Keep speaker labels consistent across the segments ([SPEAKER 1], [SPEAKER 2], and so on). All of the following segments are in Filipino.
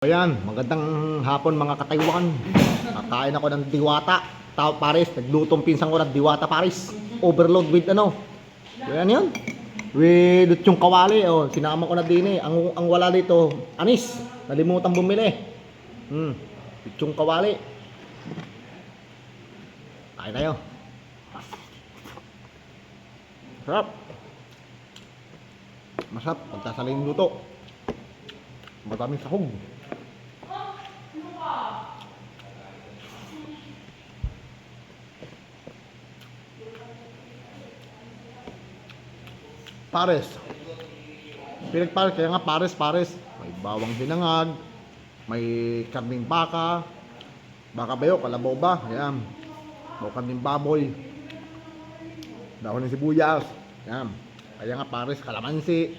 [SPEAKER 1] Ayan, magandang hapon mga katayuan. Kakain ako ng diwata. Tao Paris, naglutong pinsang ko ng diwata Paris. Overload with ano? Ayan yun. With yung kawali, oh, sinama ko na din eh. Ang, ang wala dito, anis. Nalimutan bumili. Hmm, yung kawali. Kain tayo. Sarap. Masarap, pagkasalin luto. Madaming sahog. Pares. Pinagpares, kaya nga pares, pares. May bawang hinangag, may karning baka, baka bayo, kalabaw ba? Ayan. Bawa karning baboy. Dahon ng sibuyas. Ayan. Kaya nga pares, kalamansi.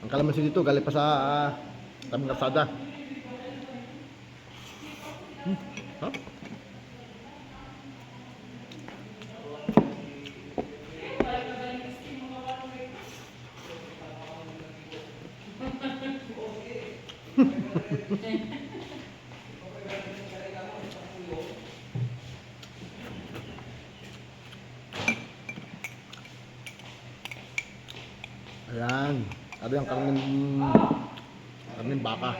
[SPEAKER 1] Ang kalamansi dito, galing pa sa uh, tamang kalsada. Hmm. Sarap. Ayan. Ano yung karning karning baka.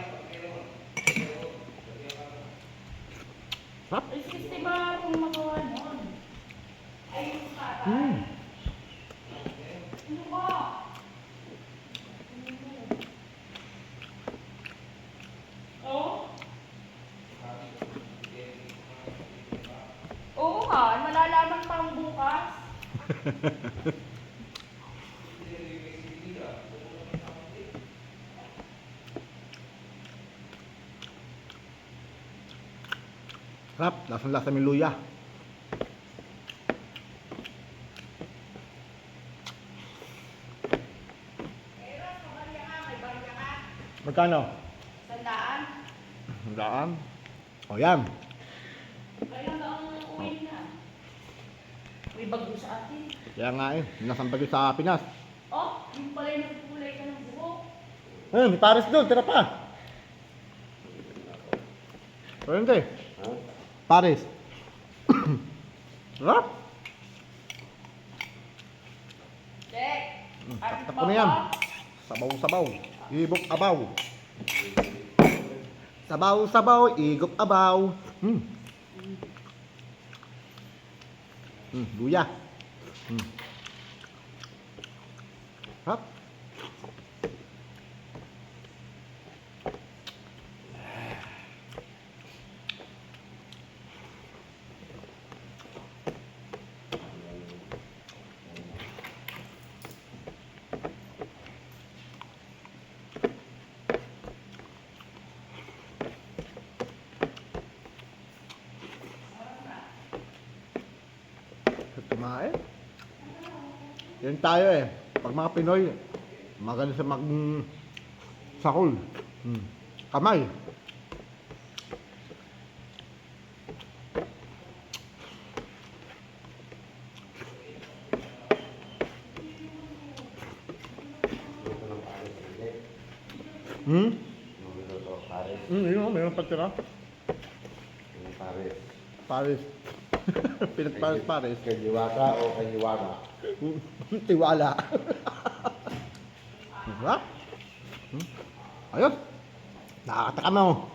[SPEAKER 1] Sarap.
[SPEAKER 2] Ay, sisti ba kung magawa nun?
[SPEAKER 1] Hmm.
[SPEAKER 2] Ano ba? Oh? Oo nga, malalaman pa ang bukas.
[SPEAKER 1] Sarap. Lasang-lasa may luya. Magkano?
[SPEAKER 2] Sandaan.
[SPEAKER 1] Daan. O yan.
[SPEAKER 2] Kaya na ang uwi na. May bago sa atin.
[SPEAKER 1] Kaya nga eh. Nasang bagyo sa Pinas.
[SPEAKER 2] Oh, yung pala yung nagkulay ka ng buhok.
[SPEAKER 1] Eh, may pares doon. Tira pa. O hindi. Pares. Sarap.
[SPEAKER 2] Check. At
[SPEAKER 1] Taktak ko na yan. Sabaw-sabaw. Ibok abaw. Sabaw-sabaw. Igop abaw. Hmm. Hmm, luya. Hmm. Kumain. Yan tayo eh. Pag mga Pinoy, magaling sa mag sakol. Hmm. Kamay. Hmm? Hmm, yun o, mayroon pagtira.
[SPEAKER 3] Pares.
[SPEAKER 1] Paris. Pinagparis Paris.
[SPEAKER 3] Kanyawaka o kanyawaka?
[SPEAKER 1] Tiwala. Diba? Hmm? Ayun. Nakakatakam na oh.